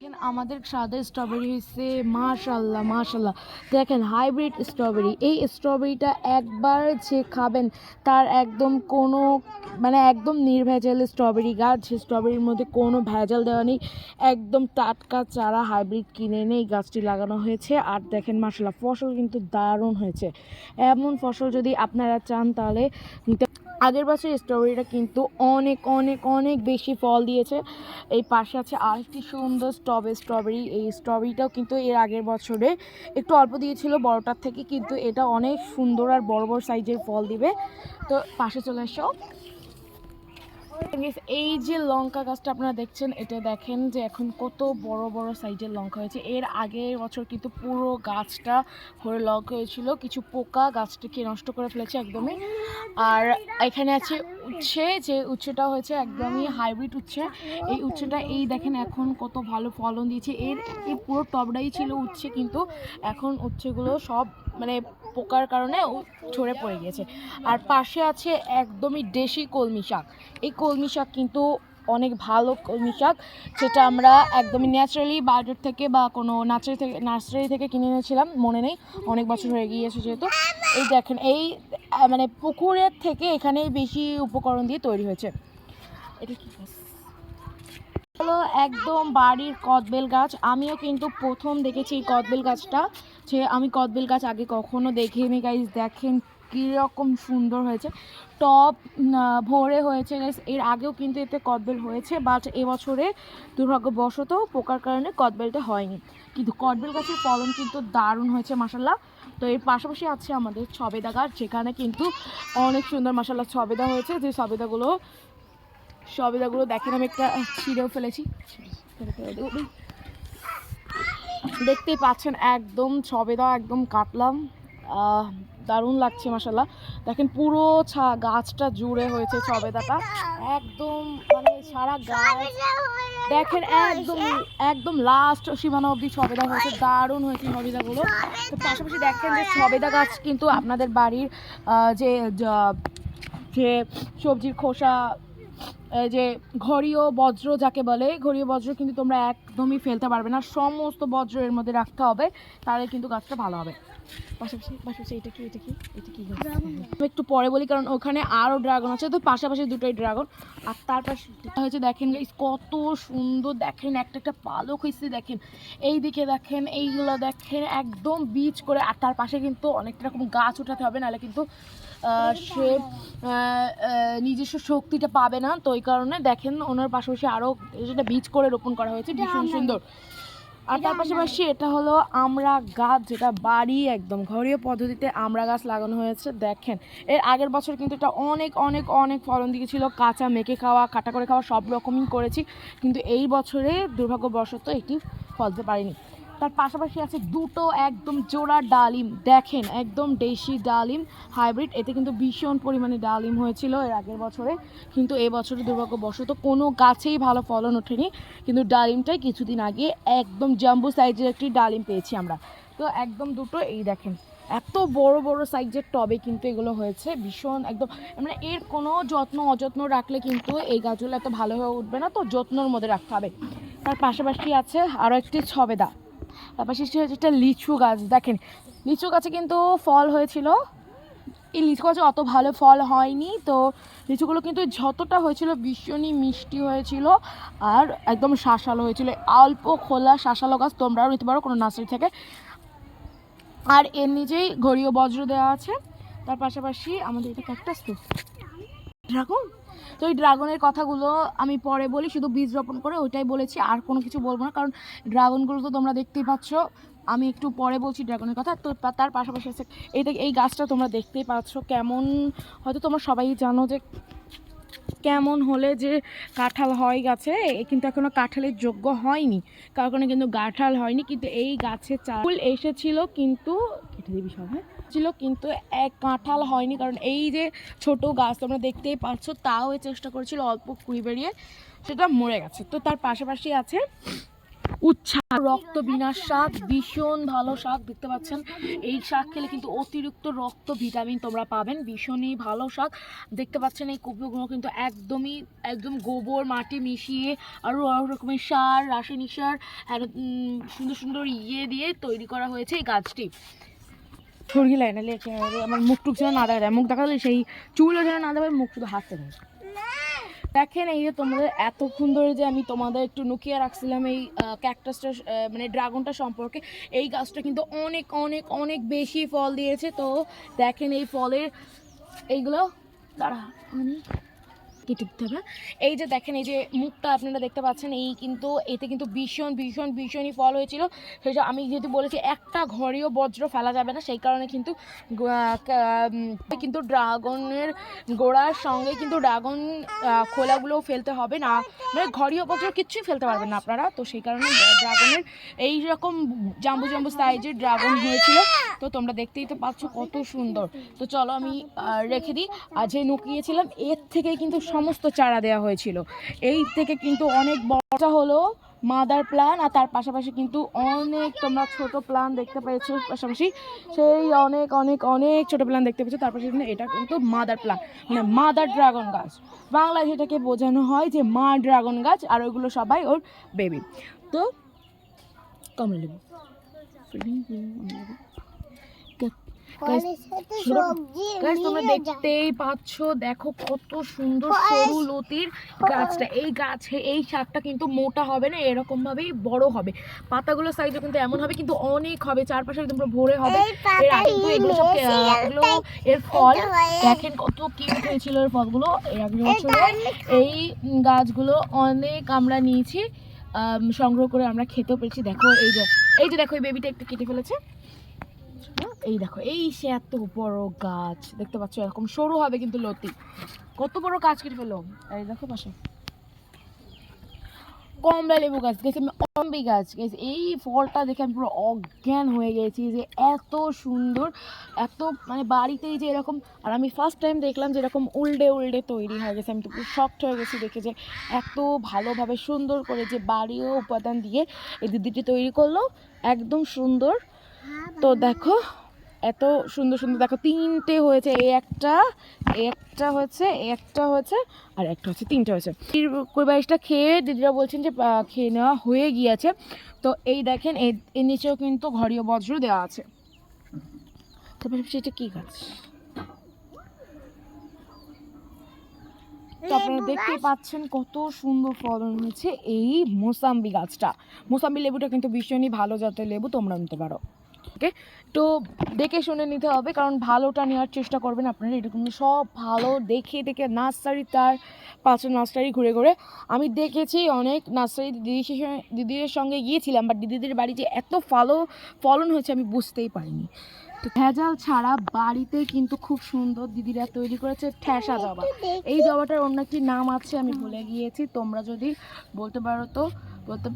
দেখেন আমাদের সাদা স্ট্রবেরি হয়েছে মাশাল্লাহ মাশাল্লাহ দেখেন হাইব্রিড স্ট্রবেরি এই স্ট্রবেরিটা একবার যে খাবেন, তার একদম কোনো মানে একদম নির্ভেজাল স্ট্রবেরি গাছ স্ট্রবেরির মধ্যে কোনো ভেজাল দেওয়া নেই, একদম টাটকা চারা হাইব্রিড কিনে এনে এই গাছটি লাগানো হয়েছে। আর দেখেন মাশাল্লাহ ফসল কিন্তু দারুণ হয়েছে। এমন ফসল যদি আপনারা চান তাহলে আগের বছর স্ট্রবেরিটা কিন্তু অনেক অনেক অনেক বেশি ফল দিয়েছে। এই পাশে আছে আরেকটি সুন্দর স্টবে স্ট্রবেরি এই স্ট্রবেরিটাও কিন্তু এর আগের বছরে একটু অল্প দিয়েছিল, বড়টার থেকে কিন্তু এটা অনেক সুন্দর আর বড় বড় সাইজের ফল দিবে। তো পাশে চলে এসো এই যে লঙ্কা গাছটা আপনারা দেখছেন, এটা দেখেন যে এখন কত বড় বড় সাইজের লঙ্কা হয়েছে। এর আগের বছর কিন্তু পুরো গাছটা হয়ে লঙ্কা হয়েছিল। কিছু পোকা গাছটাকে নষ্ট করে ফেলেছে একদমই। আর এখানে আছে উচ্ছে, যে উচ্ছেটা হয়েছে একদমই হাইব্রিড উচ্ছে। এই উচ্ছেটা এই দেখেন এখন কত ভালো ফলন দিয়েছে। এর এই পুরো টবটাই ছিল উচ্ছে, কিন্তু এখন উচ্ছেগুলো সব মানে পোকার কারণে ঝরে পড়ে গিয়েছে আর পাশে আছে একদমই দেশি কলমি শাক। এই কলমি শাক কিন্তু অনেক ভালো কলমি শাক, যেটা আমরা একদমই ন্যাচারালি বাজার থেকে বা কোনো নার্সারি থেকে নার্সারি থেকে কিনে এনেছিলাম, মনে নেই, অনেক বছর হয়ে গিয়েছে যেহেতু। এই দেখেন, এই মানে পুকুরের থেকে এখানে বেশি উপকরণ দিয়ে তৈরি হয়েছে। এটা কি হলো একদম বাড়ির কদবেল গাছ। আমিও কিন্তু প্রথম দেখেছি এই কদবেল গাছটা। যে আমি কদবেল গাছ আগে কখনো দেখিনি গাইজ দেখেন কীরকম সুন্দর হয়েছে। টপ ভরে হয়েছে গাইজ এর আগেও কিন্তু এতে কদবেল হয়েছে বাট এবছরে দুর্ভাগ্যবশত পোকার কারণে কদবেলটা হয়নি। কিন্তু কদবেল গাছের ফলন কিন্তু দারুণ হয়েছে মাসাল্লাহ তো এর পাশাপাশি আছে আমাদের ছবেদা গাছ, যেখানে কিন্তু অনেক সুন্দর মাসাল্লাহ ছবেদা হয়েছে। যে ছবেদাগুলো সবেদাগুলো দেখেন, আমি একটা ছিঁড়েও ফেলেছি। দেখতেই পাচ্ছেন, একদম সবেদা, একদম কাটলাম দারুণ লাগছে মাসাল্লাহ দেখেন পুরো ছা, গাছটা জুড়ে হয়েছে সবেদাটা। একদম মানে সারা গাছ। দেখেন একদম একদম লাস্ট সীমানা অবধি সবেদা হয়েছে, দারুণ হয়েছে সবেদাগুলো। তো পাশাপাশি দেখেন যে সবেদা গাছ কিন্তু আপনাদের বাড়ির যে, যা- সবজির খোসা যে ঘড়িও বজ্র যাকে বলে ঘড়িও বজ্র কিন্তু তোমরা একদমই ফেলতে পারবে না। সমস্ত বজ্র এর মধ্যে রাখতে হবে তাহলে কিন্তু গাছটা ভালো হবে। পাশাপাশি পাশাপাশি এটা কি এটা কি এটা কি আমি একটু পরে বলি কারণ ওখানে আরও ড্রাগন আছে তো পাশাপাশি দুটোই ড্রাগন আর তার পাশে হয়েছে দেখেন guys, কত সুন্দর দেখেন একটা একটা পালক হয়েছে দেখেন। এই দিকে দেখেন এইগুলো দেখেন একদম বীজ করে আর তার পাশে কিন্তু অনেকটা রকম গাছ উঠাতে হবে নাহলে কিন্তু সে নিজস্ব শক্তিটা পাবে না। তো ওই কারণে দেখেন ওনার পাশাপাশি আরও যেটা বীজ করে রোপণ করা হয়েছে ভীষণ সুন্দর। আর তার পাশাপাশি এটা হলো আমরা গাছ যেটা বাড়ি একদম ঘরীয় পদ্ধতিতে আমরা গাছ লাগানো হয়েছে দেখেন। এর আগের বছর কিন্তু এটা অনেক অনেক অনেক ফলন দিয়েছিল কাঁচা মেখে খাওয়া কাটা করে খাওয়া সব রকমই করেছি কিন্তু এই বছরে দুর্ভাগ্যবশত এটি ফলতে পারিনি। তার পাশাপাশি আছে দুটো একদম জোড়া ডালিম। দেখেন, একদম দেশি ডালিম, হাইব্রিড। এতে কিন্তু ভীষণ পরিমাণে ডালিম হয়েছিল এর আগের বছরে। কিন্তু এ বছরে দুর্ভাগ্যবশত কোনো গাছেই ভালো ফলন ওঠেনি। কিন্তু ডালিমটাই কিছুদিন আগে একদম জাম্বু সাইজের একটি ডালিম পেয়েছি আমরা। তো একদম দুটো, এই দেখেন, এত বড় বড় সাইজের টবে কিন্তু এগুলো হয়েছে। ভীষণ একদম মানে এর কোনো যত্ন অযত্ন রাখলে কিন্তু এই গাছগুলো এত ভালো হয়ে উঠবে না। তো যত্নর মধ্যে রাখতে হবে। তার পাশাপাশি আছে আরও একটি ছবেদা। তার পাশাপাশি হচ্ছে একটা লিচু গাছ, দেখেন। লিচু গাছে কিন্তু ফল হয়েছিল। এই লিচু গাছে অত ভালো ফল হয়নি, তো লিচুগুলো কিন্তু যতটা হয়েছিল ভীষণই মিষ্টি হয়েছিল আর একদম শাঁসালো হয়েছিল। অল্প খোলা শাঁসালো গাছ তোমরাও নিতে পারো কোনো নার্সারি থেকে। আর এর নিজেই ঘড়িও বজ্র দেওয়া আছে। তার পাশাপাশি আমাদের এটা ক্যাকটাস তো ড্রাগন? তো ওই ড্রাগনের কথাগুলো আমি পরে বলি, শুধু বীজ রোপণ করে ওইটাই বলেছি, আর কোনো কিছু বলব না, কারণ ড্রাগনগুলো তো তোমরা দেখতেই পাচ্ছ। আমি একটু পরে বলছি ড্রাগনের কথা, তো তার পাশাপাশি আছে, এই এই গাছটা তোমরা দেখতেই পাচ্ছ কেমন। হয়তো তোমরা সবাই জানো যে কেমন হলে যে কাঁঠাল হয় গাছে কিন্তু এখনও কাঁঠালের যোগ্য হয়নি। কারণে কিন্তু গাঁঠাল হয়নি, কিন্তু এই গাছে চা- ফুল এসেছিল কিন্তু, কেটে দিবি হ্যাঁ? ছিল কিন্তু এক কাঁঠাল হয়নি, কারণ এই যে ছোট গাছ তোমরা দেখতেই পাচ্ছ তাও চেষ্টা করেছিল অল্প কুড়ি বেরিয়ে, সেটা মরে গেছে। তো তার পাশাপাশি আছে উচ্ছা রক্ত বিনাশ শাক ভীষণ ভালো শাক দেখতে পাচ্ছেন? এই শাক খেলে কিন্তু অতিরিক্ত রক্ত ভিটামিন তোমরা পাবেন, ভীষণই ভালো শাক দেখতে পাচ্ছেন এই কুপড়োগুলো কিন্তু একদমই, একদম গোবর, মাটি মিশিয়ে আরও অনেক রকমের সার, রাসায়নিক সার সুন্দর সুন্দর ইয়ে দিয়ে তৈরি করা হয়েছে এই গাছটি। সরগি লাইন আমার মুখ টুক যেন না দেখা যায় মুখ দেখালে সেই চুলও যেন না দেবে মুখ শুধু হাসতে থাকে দেখেন এই যে তোমাদের এতক্ষণ ধরে যে আমি তোমাদের একটু নুকিয়ে রাখছিলাম এই ক্যাকটাসটা মানে ড্রাগনটা সম্পর্কে, এই গাছটা কিন্তু অনেক অনেক অনেক বেশি ফল দিয়েছে। তো দেখেন এই ফলের, এইগুলো, দাঁড়া কেটে দিতে হবে। এই যে দেখেন, এই যে মুখটা আপনারা দেখতে পাচ্ছেন, এই কিন্তু, এতে কিন্তু ভীষণ ভীষণ, ভীষণই ফল হয়েছিল। সেটা আমি যেহেতু বলেছি, একটা ঘরেও বজ্র ফেলা যাবে না, সেই কারণে কিন্তু কিন্তু ড্রাগনের গোড়ার সঙ্গে কিন্তু ড্রাগন খোলাগুলোও ফেলতে হবে না। মানে ঘরীয় বজ্র কিচ্ছুই ফেলতে পারবেন না আপনারা, তো সেই কারণে ড্রাগনের এই রকম জাম্বু জাম্বু সাইজের ড্রাগন হয়েছিল। তো তোমরা দেখতেই তো পাচ্ছ কত সুন্দর। তো চলো আমি রেখে দিই। আর যে নুকিয়েছিলাম, এর থেকে কিন্তু সমস্ত চারা দেওয়া হয়েছিল। এই থেকে কিন্তু অনেক বড়টা হলো মাদার প্লান, আর তার পাশাপাশি কিন্তু অনেক তোমরা ছোট প্লান দেখতে পেয়েছ পাশাপাশি। সেই অনেক অনেক অনেক ছোট প্লান দেখতে পেয়েছ, তার পাশে এটা কিন্তু মাদার প্লান মানে মাদার ড্রাগন গাছ। বাংলায় যেটাকে বোঝানো হয় যে মা ড্রাগন গাছ, আর ওইগুলো সবাই ওর বেবি তো কমলা লেবু। তোমরা দেখতেই পাচ্ছ দেখো কত সুন্দর সরু লতির গাছটা। এই গাছে এই শাকটা কিন্তু মোটা হবে না এরকম ভাবেই বড় হবে। পাতাগুলো সাইজও কিন্তু এমন হবে কিন্তু অনেক হবে চারপাশে একদম ভরে হবে। এর আগে এগুলো সব এগুলো এর ফল। দেখেন কত কিউট হয়েছিল এর ফলগুলো এর এই গাছগুলো অনেক আমরা নিয়েছি সংগ্রহ করে আমরা খেতেও পেরেছি। দেখো এই যে এই যে দেখো এই বেবিটা একটু কেটে ফেলেছে। এই দেখো এই সে এত বড় গাছ দেখতে পাচ্ছ? এরকম সরু হবে কিন্তু লতি। কত বড় গাছ কেটে ফেলো এই দেখো পাশে। কমলা লেবু গাছ দেখে আমি অম্বি গাছ। Guys, এই ফলটা দেখে আমি পুরো অজ্ঞান হয়ে গেছি যে এত সুন্দর এত মানে বাড়িতেই যে এরকম আর আমি ফার্স্ট টাইম দেখলাম যে এরকম উল্টে উল্টে তৈরি হয়ে। গেছে আমি তো পুরো শক্ট হয়ে গেছি দেখে যে এত ভালোভাবে সুন্দর করে যে বাড়িও উপাদান দিয়ে এই দিদিটি তৈরি করল। একদম সুন্দর। তো দেখো এত সুন্দর সুন্দর দেখো তিনটে হয়েছে এই একটা একটা হয়েছে একটা হয়েছে আর একটা হচ্ছে তিনটে হয়েছে। কুড়ি বাইশটা খেয়ে দিদিরা বলছেন যে খেয়ে নেওয়া হয়ে গিয়েছে। তো এই দেখেন এর নিচেও কিন্তু ঘরীয় বজ্র দেওয়া আছে। তারপরে সেটা কী গাছ? তো আপনারা দেখতেই পাচ্ছেন কত সুন্দর ফলন হয়েছে এই মোসাম্বি গাছটা। মোসাম্বি লেবুটা কিন্তু ভীষণই ভালো জাতের লেবু তোমরা নিতে পারো। ওকে? তো দেখে শুনে নিতে হবে, কারণ ভালোটা নেওয়ার চেষ্টা করবেন আপনারা। এরকম সব ভালো দেখে দেখে নার্সারি তার পাঁচটা নার্সারি ঘুরে ঘুরে। আমি দেখেছি অনেক নার্সারি দিদির সঙ্গে- দিদিদের সঙ্গে গিয়েছিলাম বাট দিদিদের বাড়িতে এত ভালো ফলন হয়েছে আমি বুঝতেই পারিনি। তো ভেজাল ছাড়া বাড়িতে কিন্তু খুব সুন্দর দিদিরা তৈরি করেছে ঠ্যাসা জবা। এই জবাটার অন্য একটি নাম আছে, আমি ভুলে গিয়েছি। তোমরা যদি বলতে পারো তো বলতে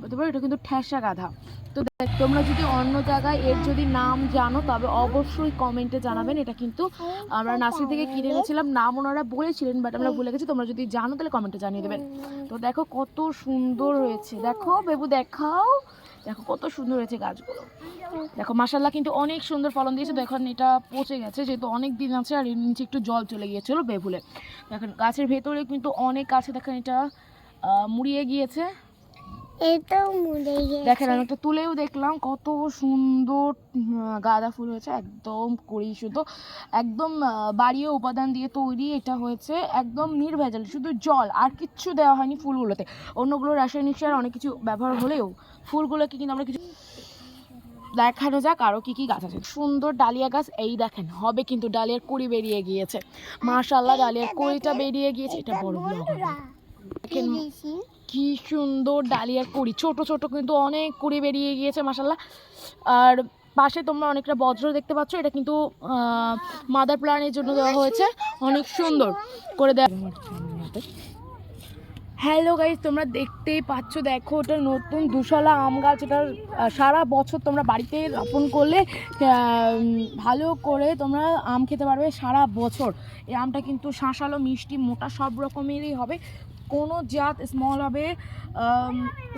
বলতে পারো এটা কিন্তু ঠ্যাসা গাধা। তো দেখ, তোমরা যদি অন্য জায়গায় এর যদি নাম জানো তবে অবশ্যই কমেন্টে জানাবেন। এটা কিন্তু আমরা নার্সারি থেকে কিনে এনেছিলাম। নাম ওনারা বলেছিলেন বাট আমরা ভুলে গেছি। তোমরা যদি জানো তাহলে কমেন্টে জানিয়ে দেবেন। তো দেখো কত সুন্দর হয়েছে। দেখো বেবু দেখাও। দেখো কত সুন্দর হয়েছে গাছগুলো। দেখো মাসাল্লাহ কিন্তু অনেক সুন্দর ফলন দিয়েছে। দেখুন এটা পচে গেছে যেহেতু অনেক দিন আছে আর এর নিচে একটু জল চলে গিয়েছিল বেভুলে দেখেন গাছের ভেতরে কিন্তু অনেক গাছে দেখেন এটা মুড়িয়ে গিয়েছে। এটা মুড়ে গেছে। দেখেন আমি একটা তুলেও দেখলাম কত সুন্দর গাঁদা ফুল হয়েছে একদম কুড়ি শুধু একদম বাড়িও উপাদান দিয়ে তৈরি এটা হয়েছে একদম নির্ভেজাল শুধু জল আর কিচ্ছু দেওয়া হয়নি ফুলগুলোতে। অন্যগুলো রাসায়নিক সার অনেক কিছু ব্যবহার হলেও ফুলগুলোকে কিন্তু আমরা কিছু দেখানো যাক আরও কি কি গাছ আছে। সুন্দর ডালিয়া গাছ এই দেখেন হবে কিন্তু ডালিয়ার কুড়ি বেরিয়ে গিয়েছে। মাশাল্লাহ ডালিয়ার কুড়িটা বেরিয়ে গিয়েছে এটা বড় বড় দেখেন কি সুন্দর ডালিয়ার কুড়ি। ছোট ছোট কিন্তু অনেক কুড়ি বেরিয়ে গিয়েছে মাসাল্লাহ আর পাশে তোমরা অনেকটা বজ্র দেখতে পাচ্ছ এটা কিন্তু মাদার প্ল্যানের জন্য দেওয়া হয়েছে। অনেক সুন্দর করে দেওয়া হ্যালো গাইজ তোমরা দেখতেই পাচ্ছ দেখো ওটা নতুন দুশালা আম গাছ এটা সারা বছর তোমরা বাড়িতে রোপণ করলে ভালো করে তোমরা আম খেতে পারবে সারা বছর। এই আমটা কিন্তু শাঁসালো মিষ্টি মোটা সব রকমেরই হবে। কোনো জাত স্মল হবে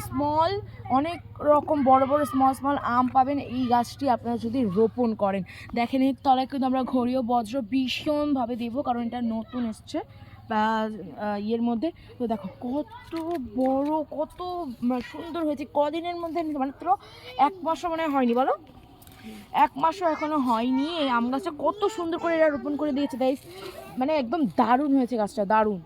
স্মল অনেক রকম বড় বড় স্মল স্মল আম পাবেন। এই গাছটি আপনারা যদি রোপণ করেন, দেখেন এর তলায় কিন্তু আমরা ঘড়িও বজ্র ভীষণভাবে দেবো কারণ এটা নতুন এসছে, বা ইয়ের মধ্যে। তো দেখো, কত বড়, কত সুন্দর হয়েছে। কদিনের মধ্যে মাত্র এক মাসও মনে হয় হয়নি, বলো? এক মাসও এখনও হয়নি। এই আম গাছটা কত সুন্দর করে এরা রোপণ করে দিয়েছে তাই মানে একদম দারুণ হয়েছে গাছটা, দারুণ।